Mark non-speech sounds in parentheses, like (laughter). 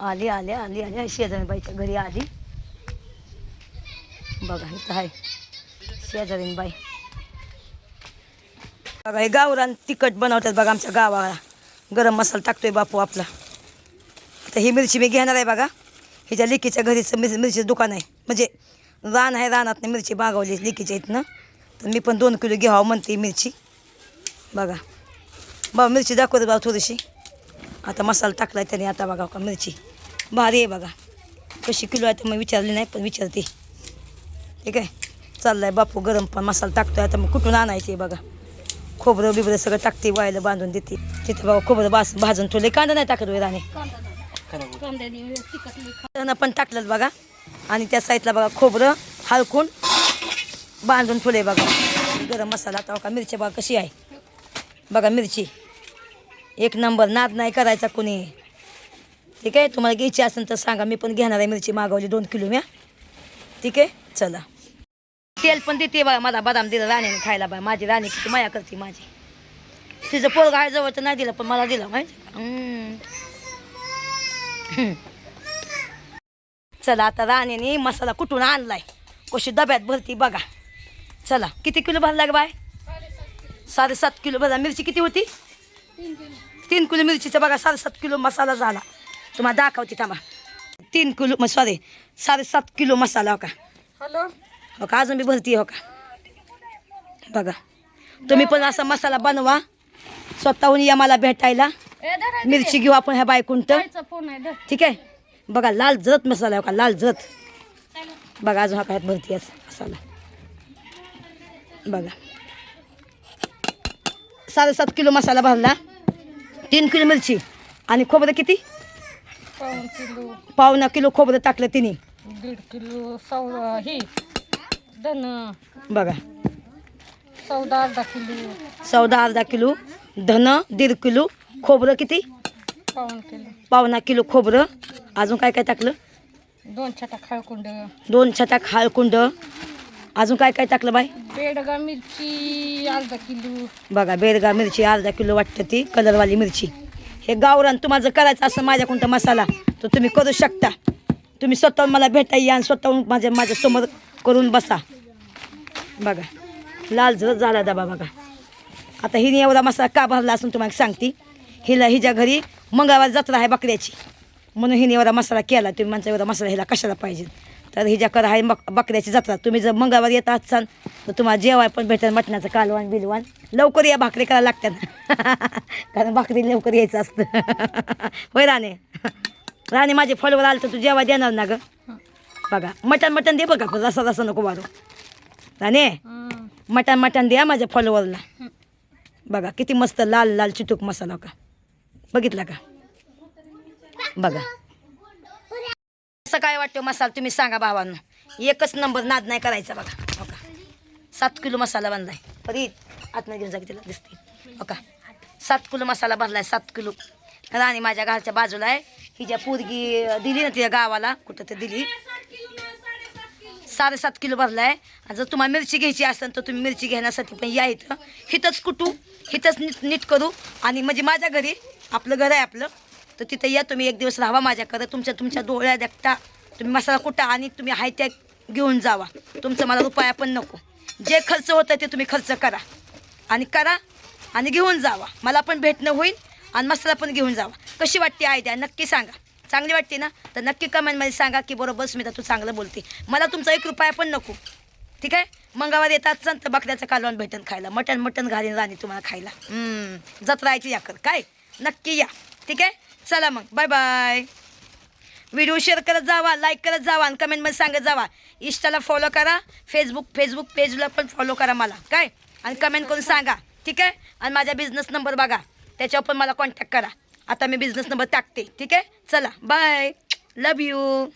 आली आली आली आली. शेजारी बाईच्या घरी आली. बघा इथं आहे. शेजारीन बाई बघा हे गावरान तिखट बनवतात बघा आमच्या गावाला. गरम मसाला टाकतोय बापू आपला. तर ही मिरची मी घेणार आहे बघा. हिच्या लिकीच्या घरीचं मिर मिरचीचं दुकान आहे. म्हणजे रान आहे रानात मिरची बागवली लिकीच्या इथनं. तर मी पण दोन किलो घ्यावं म्हणते मिरची. बघा. बाबा मिरची दाखवते बाबा थोडीशी. आता मसाला टाकला त्याने आता बघा का मिरची. भारी आहे बघा. कशी किलो आहे तर मग विचारली नाही पण विचारते. ठीक आहे? चाललाय बापू गरम पण मसाला टाकतोय. आता मग कुठून आणायचे बघा. खोबरं बिबरं सगळं टाकते वायला बांधून देते. तिथे बाबा खोबरं बास भाजून ठेवले कांदा नाही टाकत वय राणे. कांदा पण टाकलं बघा. आणि त्या साईडला बघा खोबरं हलकून बांधून ठेवले बघा. गरम मसाला. आता बघा मिरची बघा कशी आहे. बघा मिरची. एक नंबर नाद नाही करायचा कोणी. ठीक आहे? तुम्हाला घ्यायची असेल तर सांगा. मी पण घेणार आहे मिरची मागवली दोन किलो म्या ठीक आहे? चला. तेल पण देते बघा मला बदाम दिलं राणीने खायला बा माझी राणी किती माया करते माझी. तिचं पोरग आहे जवळ तर नाही दिलं पण मला दिलं माहिती (laughs) चला आता राणीने मसाला कुठून आणलाय? कशी डब्यात भरती बघा. चला किती किलो भरला ग बाय? साडेसात किलो भरला. मिरची किती होती? तीन किलो मिरचीचा बघा साडेसात किलो मसाला झाला. तुम्हाला दाखवते थांबा. तीन किलो सॉरी साडेसात किलो मसाला हो का? हॅलो? हो का? अजून बी भरती हो का? बघा. तुम्ही पण असा मसाला बनवा. स्वतःहून या मला भेटायला. मिरची घेऊ आपण ह्या बायकुंट ठीक आहे? बघा लाल जरत मसाला हो का? लाल जरत बघा अजून हा काय भरती आहे मसाला. बघा. साडेसात किलो मसाला भरला. तीन किलो मिरची. आणि खोबरं किती? पाऊन किलो. पावणा किलो खोबरं टाकलं तिने. दीड किलो सौ हे धन. बघा. चौदा अर्धा किलो. चौदा अर्धा किलो धन दीड किलो खोबरं किती? पाऊन किलो. पावणा किलो खोबरं. अजून काय काय टाकलं? दोन छटा खाळकुंड दोन छटाक हळकुंड. अजून काय काय टाकलं बाय बेडगा मिरची अर्धा किलो. बघा बेरगा मिरची अर्धा किलो वाटतं ती कलरवाली मिरची. हे गावरान तुम्हाला जर करायचं असं माझ्या कोणता मसाला तर तुम्ही करू शकता. तुम्ही स्वतःहून मला भेटा या आणि स्वतःहून माझ्या माझ्यासमोर करून बसा. बघा लाल झरत झाला दाबा बघा. आता हिने एवढा मसाला का भरला असून तुम्हाला सांगते. हिला हिच्या घरी मंगळवार जत्रा आहे बकऱ्याची. म्हणून हिने एवढा मसाला केला. तुम्ही म्हणता एवढा मसाला हिला कशाला पाहिजे? तर हिच्याकडं आहे बक बकऱ्याची जत्रा तुम्ही जर मंगळवार येत असाल तर तुम्हाला जेवाय पण भेटेल मटणाचं कालवान बिलवान लवकर या भाकरी करायला लागतात. (laughs) कारण भाकरी लवकर यायचं असतं. (laughs) होय राणे? राणे माझे फॉलोवर आलं तर तू जेव्हा देणार ना गं? बघा मटण मटण दे बघा पण रसा रसा नको मारू. राणे? मटण मटण द्या माझ्या फॉलोवरला बघा किती मस्त लाल लाल चिटूक मसाला का बघितला का? बघा. असं काय वाटतं मसाला तुम्ही सांगा भावांनो. एकच नंबर नाद नाही करायचा बघा. हो का? सात किलो मसाला बांधलाय फरीत आतमध्ये घेऊन जागी तिला दिसते. हो का? सात किलो मसाला भरलाय सात किलो. राणी माझ्या घरच्या बाजूला आहे. ही ज्या पोरगी दिली ना तिच्या गावाला. कुठं तर दिली. साडेसात किलो भरलाय. आहे जर तुम्हाला मिरची घ्यायची असेल तर तुम्ही मिरची घेण्यासाठी पण या इथं. हिथंच कुटू हिथंच नीट नीट करू. आणि म्हणजे माझ्या घरी आपलं घर आहे आपलं. तर तिथे या तुम्ही एक दिवस राहा माझ्याकडे. तुमच्या तुमच्या डोळ्या देखता. तुम्ही मसाला कुटा आणि तुम्ही हाय त्या घेऊन जावा. तुमचं मला रुपया पण नको. जे खर्च होतं ते तुम्ही खर्च करा. आणि करा आणि घेऊन जावा. मला पण भेटणं होईल आणि मसाला पण घेऊन जावा. कशी वाटते आयडिया नक्की सांगा. चांगली वाटते ना? तर नक्की कमेंटमध्ये सांगा की बरोबर स्मिता तू चांगलं बोलते. मला तुमचा एक रुपया पण नको. ठीक आहे? मंगळवार येतात सण तर बकऱ्याचं कालवण भेटन खायला. मटण मटण घालीन राणी तुम्हाला खायला. हम्म, जत्रायची याकर काय? नक्की या. ठीक आहे? चला मग. बाय बाय व्हिडिओ शेअर करत जावा लाईक करत जावा आणि कमेंटमध्ये सांगत जावा. इंस्टाला फॉलो करा फेसबुक फेसबुक पेजला पण फॉलो करा मला. काय? आणि कमेंट करून सांगा. ठीक आहे? आणि माझा बिझनेस नंबर बघा. त्याच्यावर पण मला कॉन्टॅक्ट करा. आता मी बिझनेस नंबर टाकते. ठीक आहे? चला. Bye love you